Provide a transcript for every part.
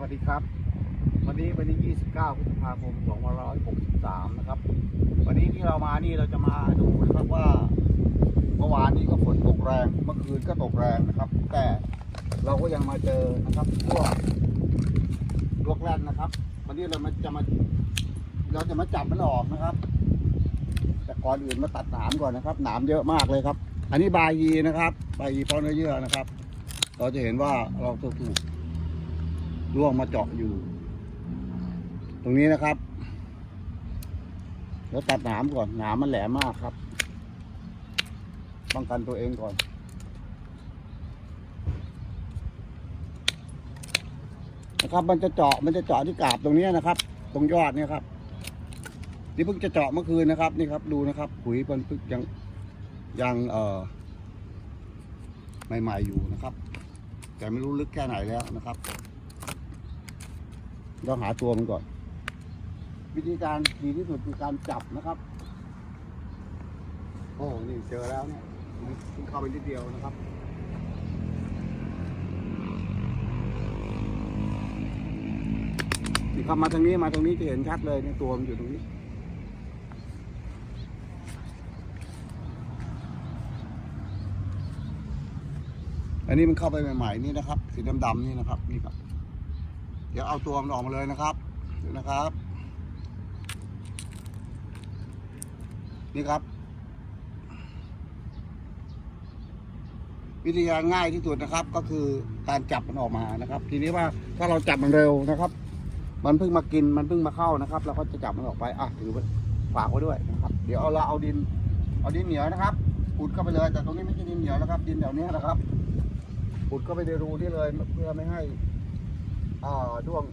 วัสดีครับ วันนี้วันที่29พฤษภาคม2563 นะครับ วันนี้ที่เรามานี่เราจะมาดูนะครับว่า เมื่อวานนี้ก็ฝนตกแรง เมื่อคืนก็ตกแรงนะครับ แต่เราก็ยังมาเจอนะครับพวกลวกแรกนะครับ วันนี้เรามาจะมาเราจะมาจับมันออกนะครับ แต่ก่อนอื่นมาตัดหนามก่อนนะครับ หนามเยอะมากเลยครับ อันนี้บายีนะครับ บายีเพราะเนื้อเยื่อนะครับ เราจะเห็นว่าเราถูก ร่วงมาเจาะอยู่ ตรงนี้นะครับ แล้วตัดหนามก่อนหนามมันแหลมมากครับ ป้องกันตัวเองก่อนนะครับมันจะเจาะมันจะเจาะที่กาบตรงนี้นะครับ ตรงยอดเนี่ยครับนี่เพิ่งจะเจาะเมื่อคืนนะครับนี่ครับ ดูนะครับขุยมันเพิ่งยังยังเอ่อใหม่ๆอยู่นะครับ แต่ไม่รู้ลึกแค่ไหนแล้วนะครับ ต้องหาตัวมันก่อน วิธีการดีที่สุดคือการจับนะครับ โอ้นี่เจอแล้วเนี่ยมันเข้าไปนิดเดียวนะครับนี่ครับมาทางนี้มาตรงนี้จะเห็นชัดเลยเนี่ยตัวมันอยู่ตรงนี้อันนี้มันเข้าไปใหม่ๆนี่นะครับ สีดำๆนี่นะครับนี่ครับ เดี๋ยวเอาตัวมันออกมาเลยนะครับดูนะครับ นี่ครับ วิธีการง่ายที่สุดนะครับ ก็คือการจับมันออกมานะครับ ทีนี้ว่าถ้าเราจับมันเร็วนะครับ มันเพิ่งมากินมันเพิ่งมาเข้านะครับเราก็จะจับมันออกไปอะถือไว้ฝากไว้ด้วยนะครับ เดี๋ยวเอาเราเอาดิน เอาดินเหนียวนะครับขุดเข้าไปเลยแต่ตรงนี้ไม่ใช่ดินเหนียวนะครับ ดินแถวนี้นะครับขุดเข้าไปในรูนี่เลยเพื่อไม่ให้ อ่าด้วง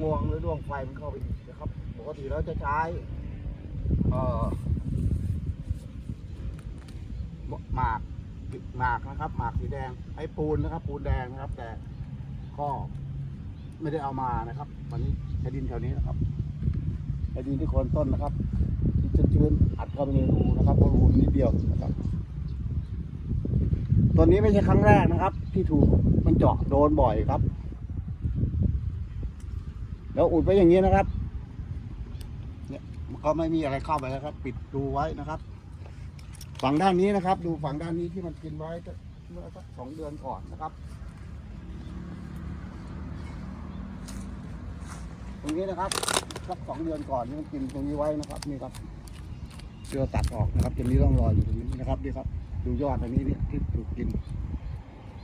งวงหรือด้วงไฟมันเข้าไปอีกนะครับปกติเราจะใช้อ่อหมากหมากนะครับ หมากสีแดงไอ้ปูนนะครับ ปูนแดงนะครับ แต่ก็ไม่ได้เอามานะครับ วันนี้ใช้ดินแถวนี้นะครับใช้ดินที่โคนต้นนะครับที่ชื้นๆอัดเข้าไปในรูนะครับเพราะรูนิดเดียวนะครับตัวนี้ไม่ใช่ครั้งแรกนะครับ ที่ถูกมันเจาะโดนบ่อยครับ แล้วอุดไว้อย่างนี้นะครับ เนี่ยมันก็ไม่มีอะไรเข้าไปแล้วครับ ปิดรูไว้นะครับ ฝั่งด้านนี้นะครับ ดูฝั่งด้านนี้ที่มันกินไว้เมื่อสักสองเดือนก่อนนะครับ ตรงนี้นะครับสักสองเดือนก่อนนี่มันกินตรงนี้ไว้นะครับ นี่ครับเชือตัดออกนะครับจะมีร่องรอยอยู่ตรงนี้นะครับนี่ครับ ดูยอดอันนี้นี่ที่ถูกกิน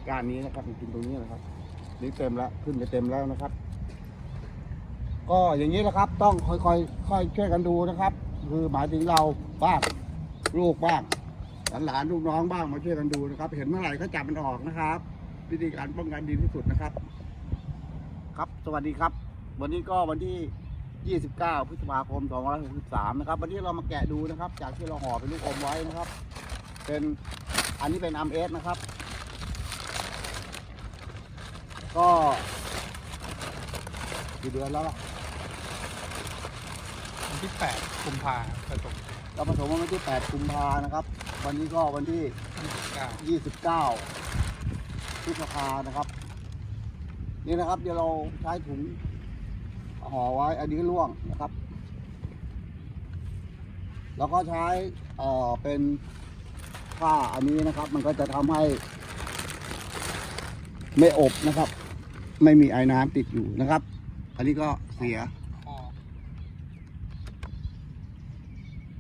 ก้านนี้นะครับมันกินตรงนี้นะครับ นี่เต็มแล้วขึ้นไปเต็มแล้วนะครับ ก็อย่างนี้นะครับต้องค่อยๆค่อยช่วยกันดูนะครับ คือหมายถึงเราบ้างลูกบ้างหลานๆลูกน้องบ้างมาช่วยกันดูนะครับ เห็นเมื่อไหร่ก็จับมันออกนะครับวิธีการป้องกันดีที่สุดนะครับ ครับสวัสดีครับ วันนี้ก็วันที่ 29 พฤษภาคม 2563 นะครับ วันนี้เรามาแกะดูนะครับ จากที่เราห่อเป็นลูกอมไว้นะครับ เป็นอันนี้เป็นอัมเอสนะครับ ก็กี่เดือนแล้วล่ะ ที่ 8 กุมภาผสมเราผสมวันที่ 8 กุมภานะครับ วันนี้ก็วันที่ 29 29พฤษภานะครับ นี่นะครับ เดี๋ยวเราใช้ถุงห่อไว้ อันนี้ร่วงนะครับ แล้วก็ใช้เอ่อเป็นผ้าอันนี้นะครับ มันก็จะทำให้ ไม่อบนะครับ ไม่มีไอ้น้ำติดอยู่นะครับ อันนี้ก็เสีย ห่อ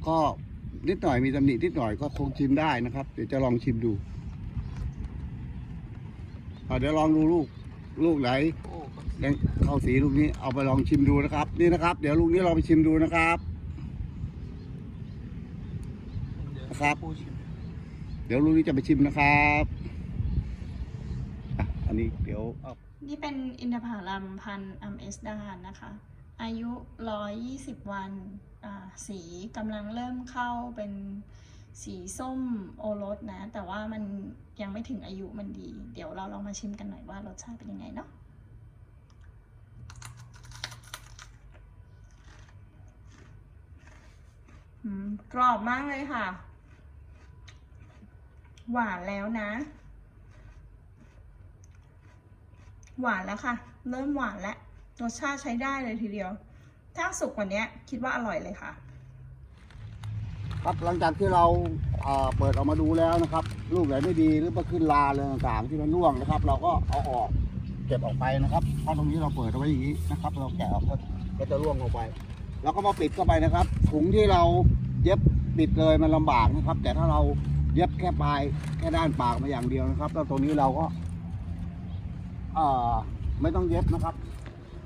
ก็นิดหน่อยมีตำหนินิดหน่อยก็คงชิมได้นะครับ เดี๋ยวจะลองชิมดูเดี๋ยวลองดูลูกลูกไหนโอ้ยังเข้าสีลูกนี้เอาไปลองชิมดูนะครับ นี่นะครับ เดี๋ยวลูกนี้เราไปชิมดูนะครับนะครับผู้ชิมเดี๋ยวลูกนี้จะไปชิมนะครับอันนี้เดี๋ยวนี่เป็นอินทผลัมพันธุ์อัมเอสดานนะคะ อายุ 120 วัน สีกำลังเริ่มเข้าเป็นสีส้มโอรสนะ แต่ว่ามันยังไม่ถึงอายุมันดี เดี๋ยวเราลองมาชิมกันหน่อยว่ารสชาติเป็นยังไงเนาะกรอบมากเลยค่ะ หวานแล้วนะ หวานแล้วค่ะ เริ่มหวานและรสชาติใช้ได้เลยทีเดียว ถ้าสุกกว่านี้คิดว่าอร่อยเลยค่ะ ครับหลังจากที่เราเอ่อเปิดออกมาดูแล้วนะครับ ลูกไหนไม่ดีหรือมาขึ้นลาอะไรต่างๆที่มันร่วงนะครับ เราก็เอาออกเก็บออกไปนะครับเพราะตรงนี้เราเปิดเอาไว้อย่างนี้นะครับ เราแกะออกก็ก็จะร่วงลงไป แล้วก็มาปิดเข้าไปนะครับถุงที่เราเย็บปิดเลยมันลำบากนะครับ แต่ถ้าเราเย็บแค่ปลายแค่ด้านปากมาอย่างเดียวนะครับ แล้วตรงนี้เราก็เอ่อไม่ต้องเย็บนะครับ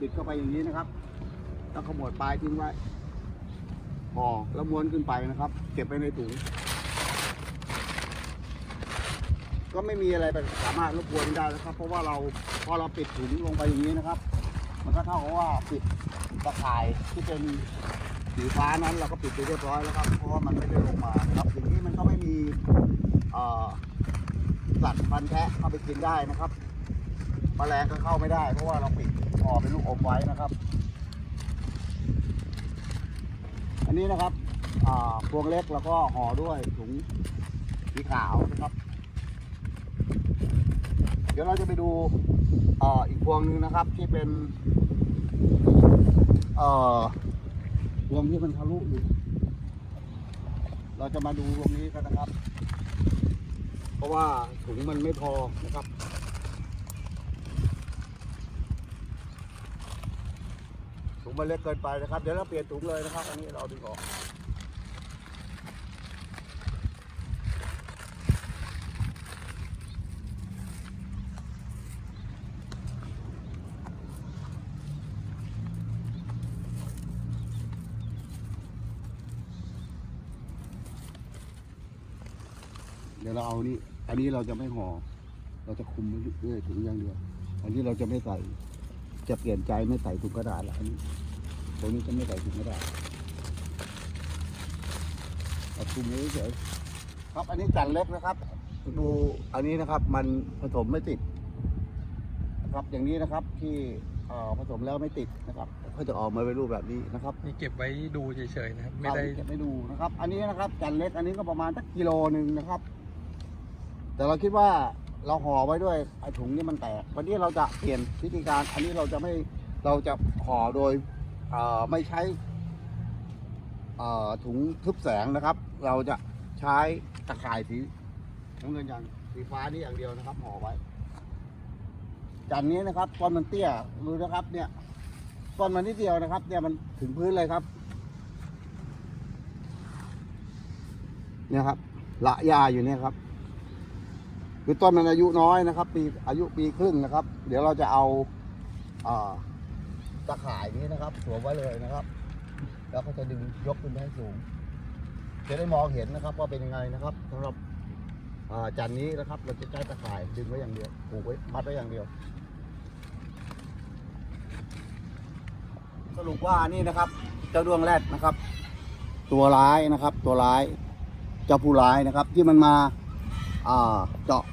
ปิดเข้าไปอย่างนี้นะครับ แล้วขมวดปลายทิ้งไว้ห่อแล้วม้วนขึ้นไปนะครับ เก็บไว้ในถุง ก็ไม่มีอะไรไปสามารถรบกวนได้นะครับ เพราะว่าเราพอเราปิดถุงลงไปอย่างนี้นะครับ มันก็เท่ากับว่าปิดตะข่ายที่เป็นสีฟ้านั้นเราก็ปิดไปเรียบร้อยแล้วครับ เพราะว่ามันไม่ได้ลงมาครับอย่างนี้มันก็ไม่มีสัตว์พันธุ์แทะเข้าไปกินได้นะครับแมลงก็เข้าไม่ได้ เพราะว่าเราปิดห่อเป็นลูกอมไว้นะครับ อันนี้นะครับพวงเล็กแล้วก็ห่อด้วยถุงสีขาวนะครับ เดี๋ยวเราจะไปดูออีกพวงหนึงนะครับ ที่เป็นพวงที่มันทะลุอยู่เราจะมาดูพวงนี้กันนะครับ เพราะว่าถุงมันไม่พอนะครับ ถุง มันเล็กเกินไปนะครับ เดี๋ยวเราเปลี่ยนถุงเลยนะครับ อันนี้เราดึงออกเดี๋ยวเราเอานี่ อันนี้เราจะไม่ห่อ เราจะคุมไว้ด้วยถุงอย่างเดียว อันนี้เราจะไม่ใส่ จะเปลี่ยนใจไม่ใส่ถุงกระดาษละอันนี้ ตรงนี้จะไม่ใส่ถุงกระดาษเอาคุมไว้เฉยๆครับอันนี้จันเล็กนะครับ ดูอันนี้นะครับ มันผสมไม่ติดนะครับอย่างนี้นะครับที่เอ่อผสมแล้วไม่ติดนะครับก็จะออกมาเป็นรูปแบบนี้นะครับนี่เก็บไว้ดูเฉยๆนะครับ ไม่ได้ครับเก็บไม่ดูนะครับ อันนี้นะครับ จันเล็กอันนี้ก็ประมาณสักกิโลหนึ่งนะครับ แต่เราคิดว่าเราห่อไว้ด้วยไอ้ถุงนี่มันแตกวันนี้เราจะเปลี่ยนวิธีการ อันนี้เราจะไม่เราจะห่อโดยเอ่อ ไม่ใช่ถุงทึบแสงนะครับ เราจะใช้ตะข่ายสีน้ำเงินอย่างสีฟ้านี่อย่างเดียวนะครับห่อไว้จันนี้นะครับต้นมันเตี้ยดูนะครับ เนี่ยต้นมันนิดเดียวนะครับ เนี่ยมันถึงพื้นเลยครับ เนี่ยครับละยาอยู่เนี่ยครับคือต้นมันอายุน้อยนะครับ ปีอายุปีครึ่งนะครับ เดี๋ยวเราจะเอาอ่า ตะข่ายนี้นะครับ สวมไว้เลยนะครับ แล้วก็จะดึงยกขึ้นไปให้สูง จะได้มองเห็นนะครับว่าเป็นยังไงนะครับสำหรับอ่าจันนี้นะครับ เราจะใช้ตะข่ายดึงไว้อย่างเดียวผูกไว้มัดไว้อย่างเดียว สรุปว่านี่นะครับ เจ้าดวงแรดนะครับ ตัวร้ายนะครับ ตัวร้าย เจ้าผู้ร้ายนะครับ ที่มันมาอ่าเจาะ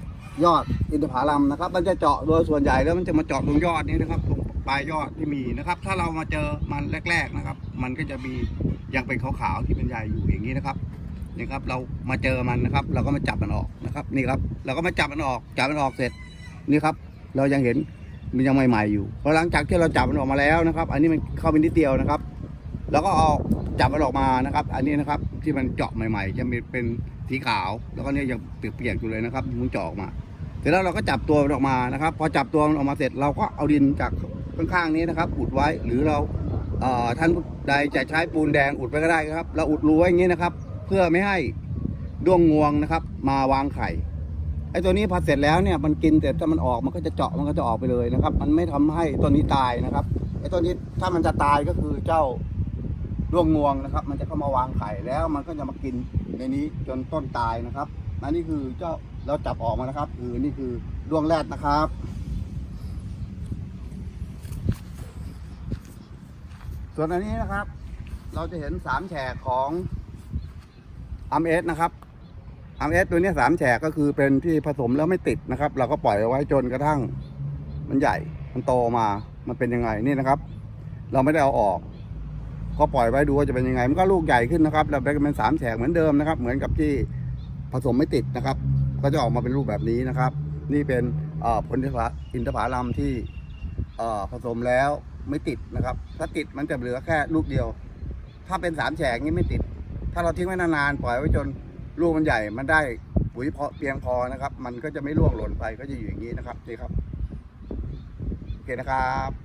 ยอดอินทผลัมนะครับ มันจะเจาะโดยส่วนใหญ่แล้วมันจะมาเจาะตรงยอดนี้นะครับตรงปลายยอดที่มีนะครับ ถ้าเรามาเจอมันแรก ๆนะครับ มันก็จะมียังเป็นขาวๆที่เป็นใยอยู่อย่างนี้นะครับนี่ครับเรามาเจอมันนะครับ เราก็มาจับมันออกนะครับนี่ครับ เราก็มาจับมันออกจับมันออกเสร็จนี่ครับ เรายังเห็นมันยังใหม่ๆอยู่พอหลังจากที่เราจับมันออกมาแล้วนะครับ อันนี้มันเข้าไปนิดเดียวนะครับแล้วก็เอาจับมันออกมานะครับ อันนี้นะครับที่มันเจาะใหม่ ๆ จะมีเป็นสีขาว แล้วก็เนี่ยยังเปียกๆอยู่เลยนะครับมันเจาะออกมา ร็จแล้วเราก็จับตัวมันออกมานะครับ พอจับตัวมันออกมาเสร็จเราก็เอาดินจากข้างๆนี้นะครับ อุดไว้หรือเราเอ่อท่านใดจะใช้ปูนแดงอุดไว้ก็ได้ครับ เราอุดรูไว้อย่างนี้นะครับ เพื่อไม่ให้ด้วงงวงนะครับ มาวางไข่ไอ้ตัวนี้พอเสร็จแล้วเนี่ยมันกินเสร็จถ้ามันออกมันก็จะเจาะมันก็จะออกไปเลยนะครับ มันไม่ทำให้ตัวนี้ตายนะครับไอ้ตัวนี้ถ้ามันจะตายก็คือเจ้าด้วงงวงนะครับ มันจะเข้ามาวางไข่แล้วมันก็จะมากินในนี้จนต้นตายนะครับอันนี้คือเจ้า เราจับออกมานะครับ คือนี่คือดวงแรดนะครับ ส่วนอันนี้นะครับ เราจะเห็นสามแฉกของอัมเอสนะครับอัมเอสตัวนี้สามแฉกก็คือเป็นที่ผสมแล้วไม่ติดนะครับ เราก็ปล่อยเอาไว้จนกระทั่ง มันใหญ่ มันโตมา มันเป็นยังไงนี่นะครับ เราไม่ได้เอาออก ก็ปล่อยไว้ดูว่าจะเป็นยังไง มันก็ลูกใหญ่ขึ้นนะครับแล้วเป็นสามแฉกเหมือนเดิมนะครับ เหมือนกับที่ผสมไม่ติดนะครับ ก็จะออกมาเป็นรูปแบบนี้นะครับ นี่เป็นผลอินทผลัมที่ผสมแล้วไม่ติดนะครับ ถ้าติดมันจะเหลือแค่ลูกเดียว ถ้าเป็นสามแฉกนี้ไม่ติด ถ้าเราทิ้งไว้นานๆปล่อยไว้จนลูกมันใหญ่มันได้ปุ๋ยพอเพียงพอนะครับ มันก็จะไม่ร่วงหล่นไปก็จะอยู่อย่างนี้นะครับนี่ครับโอเคนะครับ